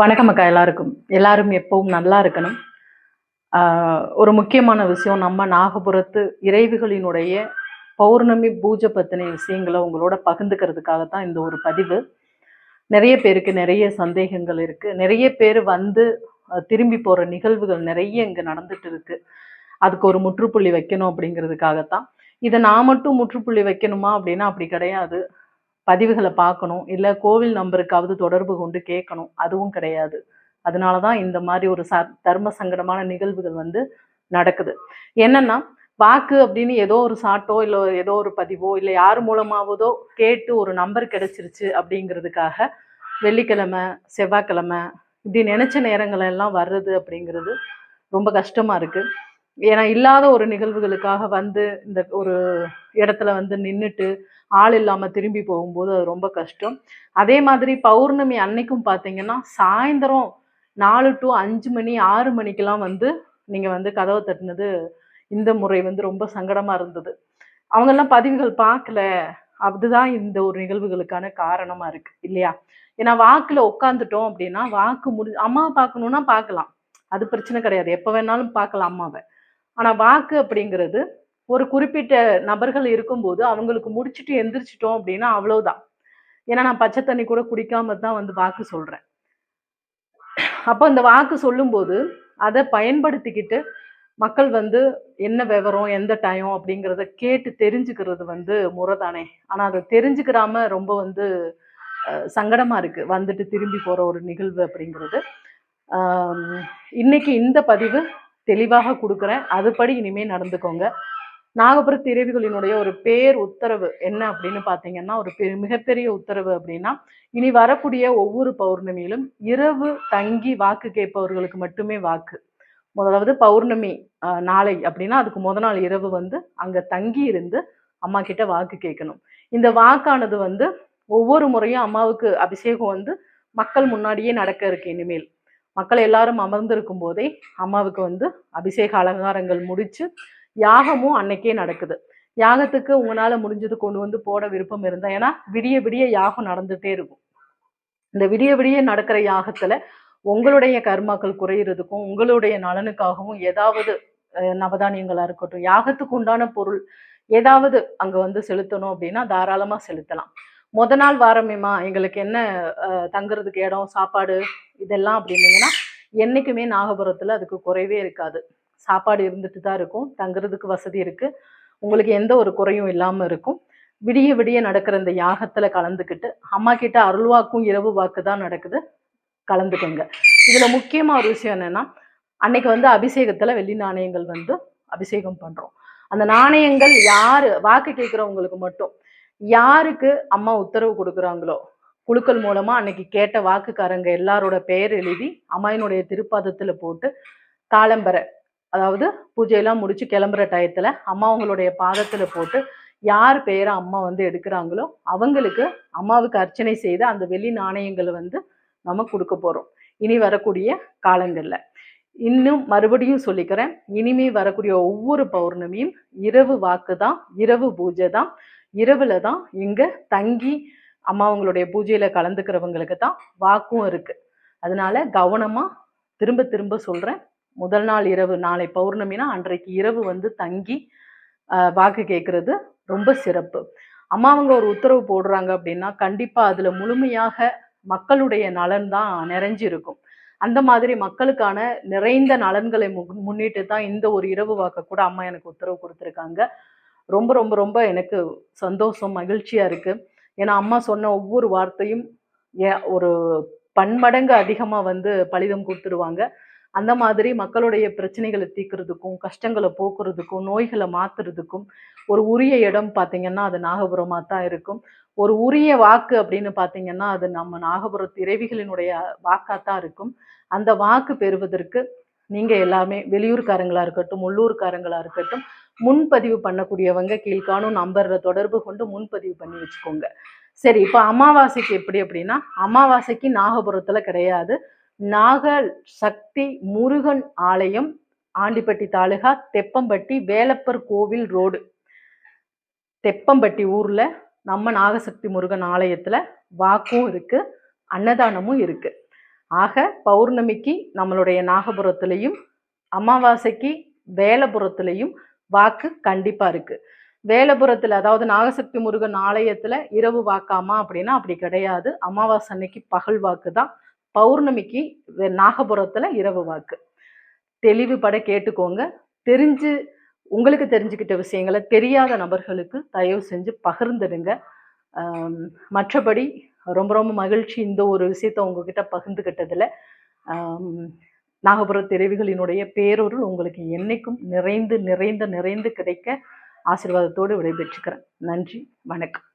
வணக்கம் அக்கா எல்லாருக்கும். எல்லாரும் எப்பவும் நல்லா இருக்கணும். ஒரு முக்கியமான விஷயம் நம்ம நாகபுரத்து இறைவுகளினுடைய பௌர்ணமி பூஜை பத்தின விஷயங்களை உங்களோட பகிர்ந்துக்கிறதுக்காக தான் இந்த ஒரு பதிவு. நிறைய பேருக்கு நிறைய சந்தேகங்கள் இருக்குது நிறைய பேர் வந்து திரும்பி போகிற நிகழ்வுகள் நிறைய இங்கே நடந்துட்டு இருக்கு. அதுக்கு ஒரு முற்றுப்புள்ளி வைக்கணும் அப்படிங்கிறதுக்காகத்தான். இதை நான் மட்டும் முற்றுப்புள்ளி வைக்கணுமா அப்படின்னா அப்படி கிடையாது. பதிவுகளை பார்க்கணும். இல்லை கோவில் நம்பருக்காவது தொடர்பு கொண்டு கேட்கணும். அதுவும் கிடையாது. அதனால தான் இந்த மாதிரி ஒரு ச தர்ம சங்கடமான நிகழ்வுகள் வந்து நடக்குது. என்னன்னா வாக்கு அப்படின்னு ஏதோ ஒரு சாட்டோ இல்லை ஏதோ ஒரு பதிவோ இல்லை யார் மூலமாவதோ கேட்டு ஒரு நம்பர் கிடைச்சிருச்சு அப்படிங்கிறதுக்காக வெள்ளிக்கிழமை செவ்வாய்க்கிழமை இப்படி நினைச்ச நேரங்கள் எல்லாம் வர்றது அப்படிங்கிறது ரொம்ப கஷ்டமா இருக்கு. ஏன்னா இல்லாத ஒரு நிகழ்வுகளுக்காக வந்து இந்த ஒரு இடத்துல வந்து நின்றுட்டு ஆள் இல்லாமல் திரும்பி போகும்போது அது ரொம்ப கஷ்டம். அதே மாதிரி பௌர்ணமி அன்னைக்கும் பார்த்தீங்கன்னா சாயந்தரம் நாலு டு அஞ்சு மணி ஆறு மணிக்கெல்லாம் வந்து நீங்கள் வந்து கதவை தட்டினது இந்த முறை வந்து ரொம்ப சங்கடமாக இருந்தது. அவங்கெல்லாம் பதிவுகள் பார்க்கல அதுதான் இந்த ஒரு நிகழ்வுகளுக்கான காரணமாக இருக்குது இல்லையா? ஏன்னா வாக்கில் உட்காந்துட்டோம் அப்படின்னா வாக்கு முடி அம்மாவை பார்க்கணுன்னா பார்க்கலாம் அது பிரச்சனை கிடையாது. எப்போ வேணாலும் பார்க்கலாம் அம்மாவை. ஆனால் வாக்கு அப்படிங்கிறது ஒரு குறிப்பிட்ட நபர்கள் இருக்கும்போது அவங்களுக்கு முடிச்சுட்டு எந்திரிச்சிட்டோம் அப்படின்னா அவ்வளவுதான். ஏன்னா நான் பச்சை தண்ணி கூட குடிக்காம தான் வந்து வாக்கு சொல்கிறேன் அப்போ இந்த வாக்கு சொல்லும்போது அதை பயன்படுத்திக்கிட்டு மக்கள் வந்து என்ன விவரம் எந்த டைம் அப்படிங்கிறத கேட்டு தெரிஞ்சுக்கிறது வந்து முறை தானே ஆனால் அதை தெரிஞ்சுக்கிறாம ரொம்ப வந்து சங்கடமாக சங்கடமா இருக்கு. வந்துட்டு திரும்பி போகிற ஒரு நிகழ்வு அப்படிங்கிறது. இன்னைக்கு இந்த பதிவு தெளிவாக கொடுக்குறேன். அதுபடி இனிமேல் நடந்துக்கோங்க. நாகபுரத்து இறைவிகளினுடைய ஒரு பேர் உத்தரவு என்ன அப்படின்னு பார்த்தீங்கன்னா ஒரு பெரு மிகப்பெரிய உத்தரவு அப்படின்னா இனி வரக்கூடிய ஒவ்வொரு பௌர்ணமியிலும் இரவு தங்கி வாக்கு கேட்பவர்களுக்கு மட்டுமே வாக்கு. முதலாவது பௌர்ணமி நாளை அப்படின்னா அதுக்கு முத நாள் இரவு வந்து அங்கே தங்கி இருந்து அம்மா கிட்ட வாக்கு கேட்கணும். இந்த வாக்கானது வந்து ஒவ்வொரு முறையும் அம்மாவுக்கு அபிஷேகம் வந்து மக்கள் முன்னாடியே நடக்க இருக்கு இனிமேல். மக்கள் எல்லாரும் அமர்ந்திருக்கும் போதே அம்மாவுக்கு வந்து அபிஷேக அலங்காரங்கள் முடிச்சு யாகமும் அன்னைக்கே நடக்குது. யாகத்துக்கு உங்களால முடிஞ்சது கொண்டு வந்து போட விருப்பம் இருந்தா ஏன்னா விடிய விடிய யாகம் நடந்துட்டே இருக்கும். இந்த விடிய விடிய நடக்கிற யாகத்துல உங்களுடைய கர்மாக்கள் குறையிறதுக்கும் உங்களுடைய நலனுக்காகவும் ஏதாவது நவதானியங்களா இருக்கட்டும் யாகத்துக்கு உண்டான பொருள் ஏதாவது அங்க வந்து செலுத்தணும் அப்படின்னா தாராளமா செலுத்தலாம். முத நாள் வாரமேமா எங்களுக்கு என்ன தங்குறதுக்கு இடம் சாப்பாடு இதெல்லாம் அப்படின்னீங்கன்னா என்னைக்குமே நாகபுரத்துல அதுக்கு குறைவே இருக்காது. சாப்பாடு இருந்துட்டு தான் இருக்கும். தங்குறதுக்கு வசதி இருக்குது உங்களுக்கு எந்த ஒரு குறையும் இல்லாமல் இருக்கும். விடிய விடிய நடக்கிற இந்த யாகத்தில் கலந்துக்கிட்டு அம்மா கிட்ட அருள்வாக்கும் இரவு வாக்கு தான் நடக்குது. கலந்துக்கோங்க. இதில் முக்கியமா ஒரு விஷயம் என்னென்னா அன்னைக்கு வந்து அபிஷேகத்தில் வெள்ளி நாணயங்கள் வந்து அபிஷேகம் பண்ணுறோம் அந்த நாணயங்கள் யார் வாக்கு கேட்குறவங்களுக்கு மட்டும் யாருக்கு அம்மா உத்தரவு கொடுக்குறாங்களோ குழுக்கள் மூலமாக அன்னைக்கு கேட்ட வாக்குக்காரங்க எல்லாரோட பெயர் எழுதி அம்மாயினுடைய திருப்பாதத்தில் போட்டு காலம்பர அதாவது பூஜையெல்லாம் முடிச்சு கிளம்புற டயத்துல அம்மா அவங்களுடைய பாதத்துல போட்டு யார் பெயரை அம்மா வந்து எடுக்கிறாங்களோ அவங்களுக்கு அம்மாவுக்கு அர்ச்சனை செய்து அந்த வெள்ளி நாணயங்களை வந்து நம்ம கொடுக்க போறோம். இனி வரக்கூடிய காலங்கள்ல. இன்னும் மறுபடியும் சொல்லிக்கிறேன். இனிமே வரக்கூடிய ஒவ்வொரு பௌர்ணமியும் இரவு வாக்கு தான் இரவு பூஜை தான். இரவுல தான் இங்க தங்கி அம்மா அவங்களுடைய பூஜையில கலந்துக்கிறவங்களுக்கு தான் வாக்கும் இருக்கு. அதனால கவனமா திரும்ப திரும்ப சொல்றேன். முதல் நாள் இரவு நாளை பௌர்ணமினா அன்றைக்கு இரவு வந்து தங்கி வாக்கு கேட்கறது ரொம்ப சிறப்பு. அம்மா அவங்க ஒரு உத்தரவு போடுறாங்க அப்படின்னா கண்டிப்பா அதுல முழுமையாக மக்களுடைய நலன் தான் நிறைஞ்சு இருக்கும் அந்த மாதிரி மக்களுக்கான நிறைந்த நலன்களை முன்னிட்டு தான் இந்த ஒரு இரவு வாக்க கூட அம்மா எனக்கு உத்தரவு கொடுத்துருக்காங்க. ரொம்ப ரொம்ப ரொம்ப எனக்கு சந்தோஷம் மகிழ்ச்சியா இருக்கு. ஏன்னா அம்மா சொன்ன ஒவ்வொரு வார்த்தையும் ஏ- ஒரு பன்மடங்கு அதிகமா வந்து பலிதம் கொடுத்துருவாங்க. அந்த மாதிரி மக்களுடைய பிரச்சனைகளை தீர்க்கறதுக்கும் கஷ்டங்களை போக்குறதுக்கும் நோய்களை மாத்துறதுக்கும் ஒரு உரிய இடம் பார்த்தீங்கன்னா அது நாகபுரமாக தான் இருக்கும். ஒரு உரிய வாக்கு அப்படின்னு பார்த்தீங்கன்னா அது நம்ம நாகபுரத்து இறைவிகளினுடைய வாக்காக தான் இருக்கும். அந்த வாக்கு பெறுவதற்கு நீங்கள் எல்லாமே வெளியூர்காரங்களாக இருக்கட்டும் உள்ளூர்காரங்களாக இருக்கட்டும் முன்பதிவு பண்ணக்கூடியவங்க கீழ்காணும் நம்பரில் தொடர்பு கொண்டு முன்பதிவு பண்ணி வச்சுக்கோங்க. சரி இப்போ அமாவாசைக்கு எப்படி அப்படின்னா அமாவாசைக்கு நாகபுரத்தில் கிடையாது. நாக சக்தி முருகன் ஆலயம் ஆண்டிப்பட்டி தாலுகா தெப்பம்பட்டி வேலப்பர் கோவில் ரோடு. தெப்பம்பட்டி ஊரில் நம்ம நாகசக்தி முருகன் ஆலயத்தில் வாக்கும் இருக்குது அன்னதானமும் இருக்குது ஆக பௌர்ணமிக்கு நம்மளுடைய நாகபுரத்துலேயும் அமாவாசைக்கு வேலபுரத்துலேயும் வாக்கு கண்டிப்பாக இருக்குது வேலபுரத்தில் அதாவது நாகசக்தி முருகன் ஆலயத்தில் இரவு வாக்காமா அப்படின்னா அப்படி கிடையாது. அமாவாசை அன்னைக்கு பகல் வாக்கு தான் பௌர்ணமிக்கு நாகபுரத்தில் இரவு வாக்கு. தெளிவுபட கேட்டுக்கோங்க. தெரிஞ்சு உங்களுக்கு தெரிஞ்சுக்கிட்ட விஷயங்களை தெரியாத நபர்களுக்கு தயவு செஞ்சு பகிர்ந்துடுங்க. மற்றபடி ரொம்ப ரொம்ப மகிழ்ச்சி இந்த ஒரு விஷயத்த உங்ககிட்ட பகிர்ந்துக்கிட்டதில் நாகபுர தெரிவுகளினுடைய பேரொருள் உங்களுக்கு என்னைக்கும் நிறைந்து நிறைந்து நிறைந்து கிடைக்க ஆசீர்வாதத்தோடு விடைபெற்றுக்கிறேன். நன்றி வணக்கம்.